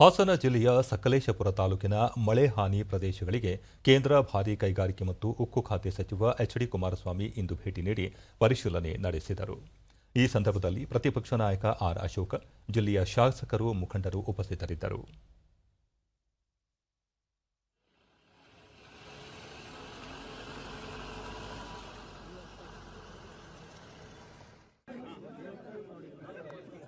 ಹಾಸನ ಜಿಲ್ಲೆಯ ಸಕಲೇಶಪುರ ತಾಲೂಕಿನ ಮಳೆ ಹಾನಿ ಪ್ರದೇಶಗಳಿಗೆ ಕೇಂದ್ರ ಭಾರೀ ಕೈಗಾರಿಕೆ ಮತ್ತು ಉಕ್ಕು ಖಾತೆ ಸಚಿವ ಎಚ್ ಡಿ ಕುಮಾರಸ್ವಾಮಿ ಇಂದು ಭೇಟಿ ನೀಡಿ ಪರಿಶೀಲನೆ ನಡೆಸಿದರು. ಈ ಸಂದರ್ಭದಲ್ಲಿ ಪ್ರತಿಪಕ್ಷ ನಾಯಕ ಆರ್ ಅಶೋಕ, ಜಿಲ್ಲೆಯ ಶಾಸಕರು ಮುಖಂಡರು ಉಪಸ್ಥಿತರಿದ್ದರು.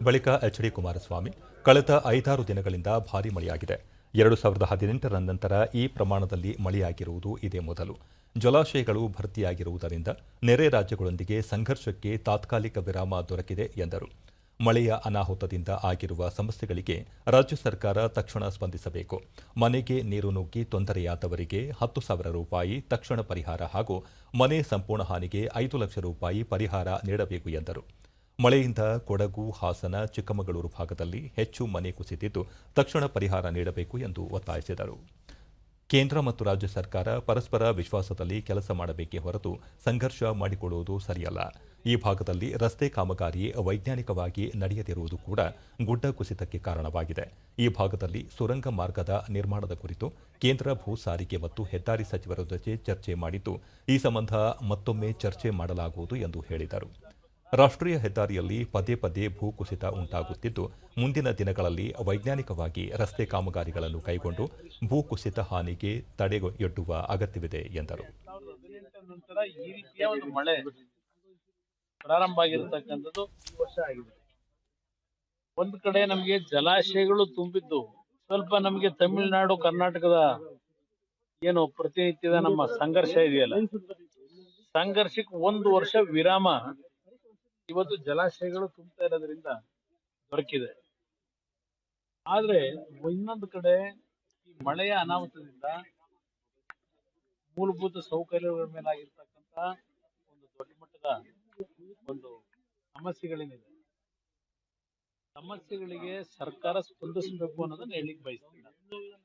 ಬಳಿಕ ಎಚ್ ಡಿ ಕುಮಾರಸ್ವಾಮಿ ಕಳೆದ ಐದಾರು ದಿನಗಳಿಂದ ಭಾರೀ ಮಳೆಯಾಗಿದೆ. ಎರಡು ಸಾವಿರದ ಹದಿನೆಂಟರ ನಂತರ ಈ ಪ್ರಮಾಣದಲ್ಲಿ ಮಳೆಯಾಗಿರುವುದು ಇದೇ ಮೊದಲು. ಜಲಾಶಯಗಳು ಭರ್ತಿಯಾಗಿರುವುದರಿಂದ ನೆರೆ ರಾಜ್ಯಗಳೊಂದಿಗೆ ಸಂಘರ್ಷಕ್ಕೆ ತಾತ್ಕಾಲಿಕ ವಿರಾಮ ದೊರಕಿದೆ ಎಂದರು. ಮಳೆಯ ಅನಾಹುತದಿಂದ ಆಗಿರುವ ಸಮಸ್ಯೆಗಳಿಗೆ ರಾಜ್ಯ ಸರ್ಕಾರ ತಕ್ಷಣ ಸ್ಪಂದಿಸಬೇಕು. ಮನೆಗೆ ನೀರು ನುಗ್ಗಿ ತೊಂದರೆಯಾದವರಿಗೆ ಹತ್ತು ಸಾವಿರ ರೂಪಾಯಿ ತಕ್ಷಣ ಪರಿಹಾರ ಹಾಗೂ ಮನೆ ಸಂಪೂರ್ಣ ಹಾನಿಗೆ ಐದು ಲಕ್ಷ ರೂಪಾಯಿ ಪರಿಹಾರ ನೀಡಬೇಕು ಎಂದರು. ಮಳೆಯಿಂದ ಕೊಡಗು, ಹಾಸನ, ಚಿಕ್ಕಮಗಳೂರು ಭಾಗದಲ್ಲಿ ಹೆಚ್ಚು ಮನೆ ಕುಸಿದಿದ್ದು ತಕ್ಷಣ ಪರಿಹಾರ ನೀಡಬೇಕು ಎಂದು ಒತ್ತಾಯಿಸಿದರು. ಕೇಂದ್ರ ಮತ್ತು ರಾಜ್ಯ ಸರ್ಕಾರ ಪರಸ್ಪರ ವಿಶ್ವಾಸದಲ್ಲಿ ಕೆಲಸ ಮಾಡಬೇಕೇ ಹೊರತು ಸಂಘರ್ಷ ಮಾಡಿಕೊಳ್ಳುವುದು ಸರಿಯಲ್ಲ. ಈ ಭಾಗದಲ್ಲಿ ರಸ್ತೆ ಕಾಮಗಾರಿ ವೈಜ್ಞಾನಿಕವಾಗಿ ನಡೆಯದಿರುವುದು ಕೂಡ ಗುಡ್ಡ ಕುಸಿತಕ್ಕೆ ಕಾರಣವಾಗಿದೆ. ಈ ಭಾಗದಲ್ಲಿ ಸುರಂಗ ಮಾರ್ಗದ ನಿರ್ಮಾಣದ ಕುರಿತು ಕೇಂದ್ರ ಭೂ ಸಾರಿಗೆ ಮತ್ತು ಹೆದ್ದಾರಿ ಸಚಿವರ ಜೊತೆ ಚರ್ಚೆ ಮಾಡಿದ್ದು, ಈ ಸಂಬಂಧ ಮತ್ತೊಮ್ಮೆ ಚರ್ಚೆ ಮಾಡಲಾಗುವುದು ಎಂದು ಹೇಳಿದರು. ರಾಷ್ಟ್ರೀಯ ಹೆದ್ದಾರಿಯಲ್ಲಿ ಪದೇ ಪದೇ ಭೂಕುಸಿತ ಉಂಟಾಗುತ್ತಿದ್ದು, ಮುಂದಿನ ದಿನಗಳಲ್ಲಿ ವೈಜ್ಞಾನಿಕವಾಗಿ ರಸ್ತೆ ಕಾಮಗಾರಿಗಳನ್ನು ಕೈಗೊಂಡು ಭೂಕುಸಿತ ಹಾನಿಗೆ ತಡೆಯೊಡ್ಡುವ ಅಗತ್ಯವಿದೆ ಎಂದರು. ಪ್ರಾರಂಭ ಆಗಿರತಕ್ಕಂಥದ್ದು ವರ್ಷ ಆಗಿದೆ. ಒಂದ್ ಕಡೆ ನಮಗೆ ಜಲಾಶಯಗಳು ತುಂಬಿದ್ದು, ಸ್ವಲ್ಪ ನಮಗೆ ತಮಿಳುನಾಡು, ಕರ್ನಾಟಕದ ಏನು ಪ್ರತಿನಿತ್ಯದ ನಮ್ಮ ಸಂಘರ್ಷ ಇದೆಯಲ್ಲ, ಸಂಘರ್ಷಕ್ಕೆ ಒಂದು ವರ್ಷ ವಿರಾಮ ಇವತ್ತು ಜಲಾಶಯಗಳು ತುಂಬ್ತಾ ಇರೋದ್ರಿಂದ ದೊರಕಿದೆ ಆದ್ರೆ ಇನ್ನೊಂದು ಕಡೆ ಈ ಮಳೆಯ ಅನಾಹುತದಿಂದ ಮೂಲಭೂತ ಸೌಕರ್ಯಗಳ ಮೇಲಾಗಿರ್ತಕ್ಕಂತ ಒಂದು ದೊಡ್ಡ ಮಟ್ಟದ ಒಂದು ಸಮಸ್ಯೆಗಳೇನಿದೆ ಸಮಸ್ಯೆಗಳಿಗೆ ಸರ್ಕಾರ ಸ್ಪಂದಿಸಬೇಕು ಅನ್ನೋದನ್ನ ಹೇಳಿಕ್ ಬಯಸ್ತೀನಿ.